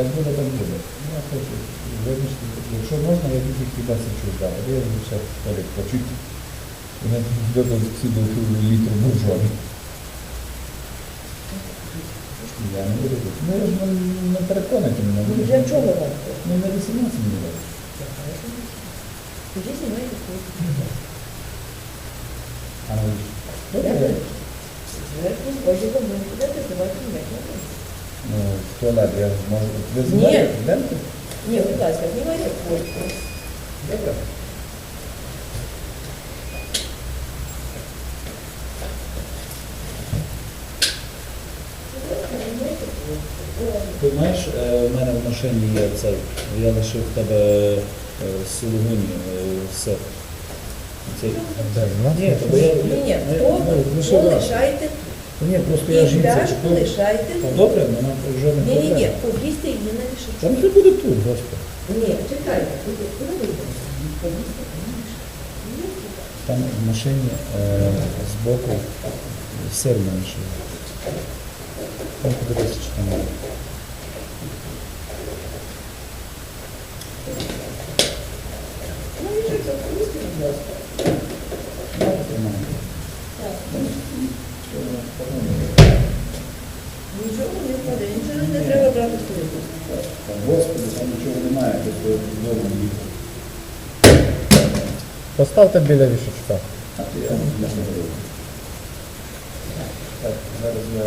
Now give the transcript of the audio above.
Як буде, так буде. Ну, Я хочу визначити, якщо можна, я тільки хіба сечу дав. Я ще столик почуть. Вони до всі до літру буржуа. Я не буду. тут. Ну, я ж не- не переконаний мене. Ну, Для чого вам? Ну, на 18 мені дали. Тоді знімайте кошти. А ну, Добре. добре. Зверху з одягом ви не будете здавати ніяк. Ну, в туалет я можу. Ви знаєте? Ні, будь ласка, знімайте. Добре. Ти знаєш, е, в мене в машині є цей, я лишив в тебе е, сулугуні сир. Цей. Ні, то бо я... Ні, ні, я- то ну, лишив раз. полишайте, Ні, просто я і жінці пляшку купив. лишайте. Та добре, вона вже не Ні, ні, ні, проблема. повісьте її на Та ну ти буде тут, господи. Ні, чекайте, куди куди ви йдете? Повісьте на вішачок. Там в машині е, збоку сир менше. Там подивися, чи там є. На вішачок повісьте, будь ласка. Нічого не впаде, нічого не треба брати. Та, Господи, там нічого немає, просто вдома їхав. Поставте біля вішечка. А я не знаю. Так, зараз я